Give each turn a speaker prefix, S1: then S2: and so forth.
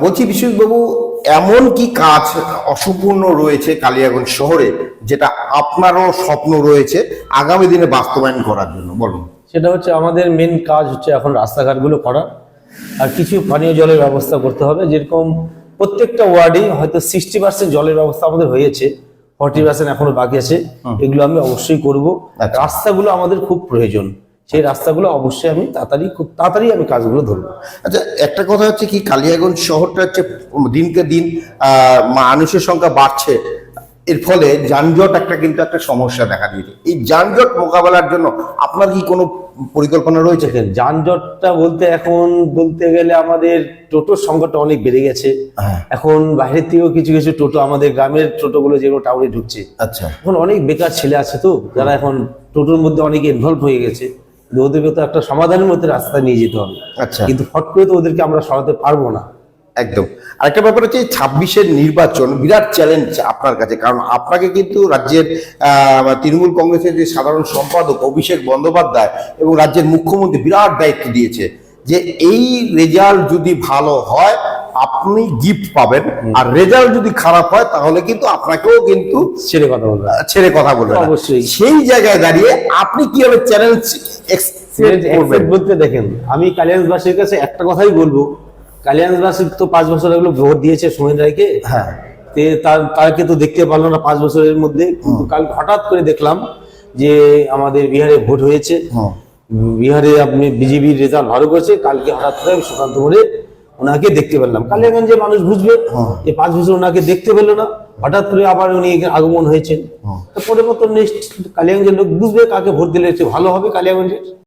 S1: বলছি বিশ্বজিৎবাবু এমন কি কাজ অসম্পূর্ণ রয়েছে কালিয়াগঞ্জ শহরে যেটা আপনারও স্বপ্ন রয়েছে আগামী দিনে বাস্তবায়ন করার জন্য? বলুন।
S2: সেটা হচ্ছে আমাদের মেন কাজ হচ্ছে এখন রাস্তাঘাটগুলো করা। আর কিছু পানীয় জলের ব্যবস্থা করতে হবে। যেরকম প্রত্যেকটা ওয়ার্ডে হয়তো সিক্সটি পার্সেন্ট জলের ব্যবস্থা আমাদের হয়েছে। ফর্টি পার্সেন্ট এখনও বাকি আছে। এগুলো আমি অবশ্যই করব।
S1: আচ্ছা।
S2: রাস্তাগুলো আমাদের খুব প্রয়োজন। সেই রাস্তাগুলো অবশ্যই আমি তাড়াতাড়ি খুব তাড়াতাড়ি আমি কাজগুলো ধরব।
S1: আচ্ছা একটা কথা হচ্ছে কি কালিয়াগঞ্জ শহরটা হচ্ছে দিনকে দিন মানুষের সংখ্যা বাড়ছে। এর ফলে যানজট একটা কিন্তু একটা সমস্যা দেখা দিয়েছে। এই যানজট মোকাবেলার জন্য আপনার কি কোনো পরিকল্পনা রয়েছে?
S2: দেখেন যানজটটা বলতে এখন বলতে গেলে আমাদের টোটোর সংখ্যাটা অনেক বেড়ে গেছে।
S1: হ্যাঁ।
S2: এখন বাইরের থেকেও কিছু কিছু টোটো আমাদের গ্রামের টোটোগুলো যেগুলো টাউনে ঢুকছে।
S1: আচ্ছা।
S2: এখন অনেক বেকার ছেলে আছে তো যারা এখন টোটোর মধ্যে অনেক ইনভলভ হয়ে গেছে। ওদেরকে তো একটা সমাধানের মধ্যে রাস্তায় নিয়ে যেতে হবে।
S1: আচ্ছা।
S2: কিন্তু ফট করে তো ওদেরকে আমরা সরাতে পারব না।
S1: একদম। আরেকটা ব্যাপার হচ্ছে ছাব্বিশের নির্বাচন বিরাট চ্যালেঞ্জ আপনার কাছে কারণ আপনাকে কিন্তু রাজ্যের আহ, তৃণমূল কংগ্রেসের যে সাধারণ সম্পাদক অভিষেক বন্দ্যোপাধ্যায় এবং রাজ্যের মুখ্যমন্ত্রী বিরাট দায়িত্ব দিয়েছে যে এই রেজাল্ট যদি ভালো হয় আপনি গিফট পাবেন। আর রেজাল্ট যদি খারাপ হয় তাহলে কিন্তু আপনাকেও কিন্তু
S2: ছেড়ে কথা বলবে
S1: ছেড়ে কথা বলবে
S2: অবশ্যই।
S1: সেই জায়গায় দাঁড়িয়ে আপনি কীভাবে চ্যালেঞ্জ
S2: বলতে দেখেন আমি কালিয়াঞ্জবাসীর কাছে একটা কথাই বলব। কালিয়াঞ্জবাসী তো পাঁচ বছর এগুলো ভোট দিয়েছে সোমেন রায়কে।
S1: হ্যাঁ।
S2: তে তার তাকে তো দেখতে পারল না পাঁচ বছরের মধ্যে। কিন্তু কাল হঠাৎ করে দেখলাম যে আমাদের বিহারে ভোট হয়েছে। বিহারে আপনি বিজেপির রেজাল্ট ভালো করেছে। কালকে হঠাৎ করে সুকান্ত করে ওনাকে দেখতে পেলাম। কালিয়াগঞ্জে মানুষ বুঝবে যে পাঁচ বছর ওনাকে দেখতে পেল না। হঠাৎ করে আবার উনি আগমন হয়েছেন। তো পরে মতো নেক্সট কালিয়াগঞ্জের লোক বুঝবে কাকে ভোট দিলে একটু ভালো হবে কালিয়াগঞ্জের।